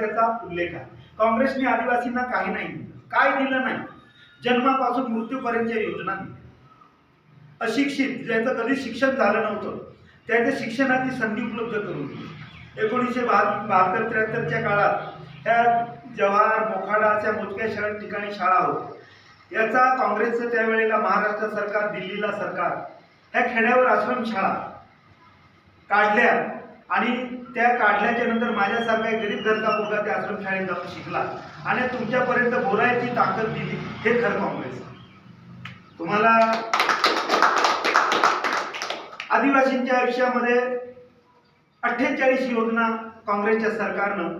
त्याचा उल्लेख आहे. काँग्रेसने आदिवासींना काही नाही दिलं. काय दिलं नाही? जन्मापासून मृत्यूपर्यंतच्या योजना दिल्या. अशिक्षित ज्याचं कधी शिक्षण झालं नव्हतं त्याच्या शिक्षणाची संधी उपलब्ध करून दिली. एकोणीसशे बहा बहात्तर त्र्याहत्तरच्या काळात ह्या जवाहर मोखाडा अशा मोजक्या शहर ठिकाणी शाळा होत्या. याचा काँग्रेसचं त्यावेळेला महाराष्ट्र सरकार दिल्लीला सरकार ह्या खेड्यावर आश्रमशाळा काढल्या. आणि त्या काढल्याच्या नंतर माझ्यासारखा एक गरीब घरचा मुलगा त्या आश्रमशाळेत जाऊन शिकला. आणि तुमच्यापर्यंत बोलायची ताकद दिली हे खरं काँग्रेस. तुम्हाला आदिवासींच्या आयुष्यामध्ये अठ्ठेचाळीस योजना काँग्रेसच्या सरकारनं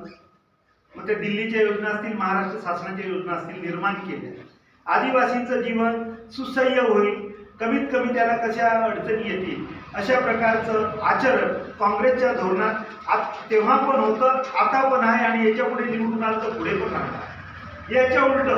मग ते दिल्लीच्या योजना असतील महाराष्ट्र शासनाच्या योजना असतील निर्माण केल्या. आदिवासींचं जीवन सुसह्य होईल. कमीत कमी त्याला कशा अडचणी येतील? अशा प्रकारचं आचरण काँग्रेसच्या धोरणात आत- तेव्हा पण होतं आता पण आहे आणि याच्यापुढे निवडून आलं तर पुढे पण राहणार याच्या उलट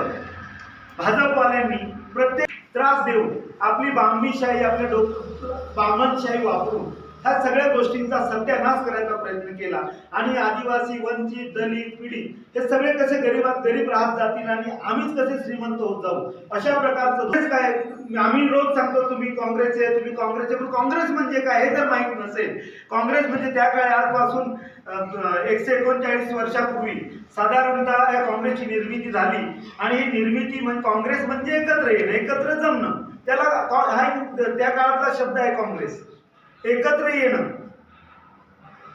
भाजपवाल्यांनी प्रत्येक त्रास देऊन आपली बांबीशाही आपल्या डोक बामणशाही वापरून ह्या सगळ्या गोष्टींचा सत्यानाश करायचा प्रयत्न केला. आणि आदिवासी वंचित दलित पीडित हे सगळे कसे गरीबात गरीब राहत जातील आणि आम्हीच कसे श्रीमंत होत जाऊ? अशा प्रकारचं काय आम्ही रोज सांगतो तुम्ही काँग्रेसचे तुम्ही काँग्रेसचे पण काँग्रेस म्हणजे काय? हे जर माहीत नसेल. काँग्रेस म्हणजे त्या काळी आजपासून एकशे एकोणचाळीस वर्षापूर्वी साधारणतः या काँग्रेसची निर्मिती झाली. आणि ही निर्मिती म्हणजे काँग्रेस म्हणजे एकत्र येणं एकत्र जमणं. त्याला हा त्या काळातला शब्द आहे काँग्रेस. एकत्र येणं.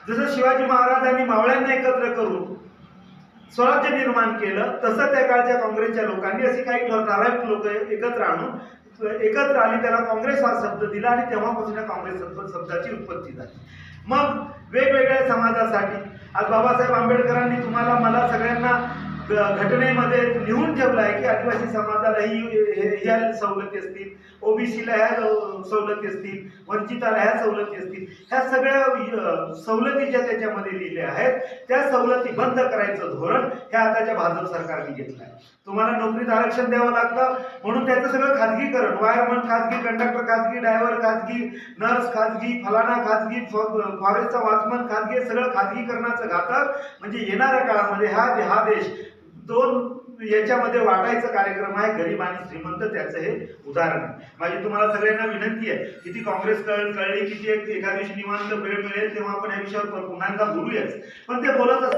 जसं शिवाजी महाराजांनी मावळ्यांना एकत्र करून स्वराज्य निर्माण केलं तसं त्या काळच्या काँग्रेसच्या लोकांनी असे काही ठराविक लोक एकत्र आणून एकत्र आली त्याला काँग्रेस हा शब्द दिला आणि तेव्हापासून या काँग्रेस शब्दाची उत्पत्ती झाली. मग वेगवेगळ्या समाजासाठी आज बाबासाहेब आंबेडकरांनी तुम्हाला मला सगळ्यांना घटनेमध्ये लिहून ठेवलं आहे की आदिवासी समाजाला ही ह्या सवलती असतील. ओबीसीला ह्या सवलती असतील. वंचिताला ह्या सवलती असतील. ह्या सगळ्या सवलती ज्या त्याच्यामध्ये लिहिल्या आहेत त्या सवलती बंद करायचं धोरण हे आताच्या भाजप सरकारने घेतलं आहे तुम्हाला नोकरीत आरक्षण द्यावं लागतं म्हणून त्याचं सगळं खाजगीकरण वायरमन खाजगी कंडक्टर खाजगी ड्रायव्हर खाजगी नर्स खाजगी फलाना खाजगी फॉरेस्टचा वाचमन खाजगी सगळं खाजगीकरणाचं घातक. म्हणजे येणाऱ्या काळामध्ये हा हा देश दोन याच्यामध्ये वाटायचा कार्यक्रम आहे गरीब आणि श्रीमंत त्याचं हे उदाहरण आहे. माझी तुम्हाला सगळ्यांना विनंती आहे की ती काँग्रेस कळ कळली की ती एक एका दिवशी निवांत वेळ मिळेल तेव्हा आपण या विषयावर पुन्हा एकदा बोलूयाच. पण ते बोलत असतात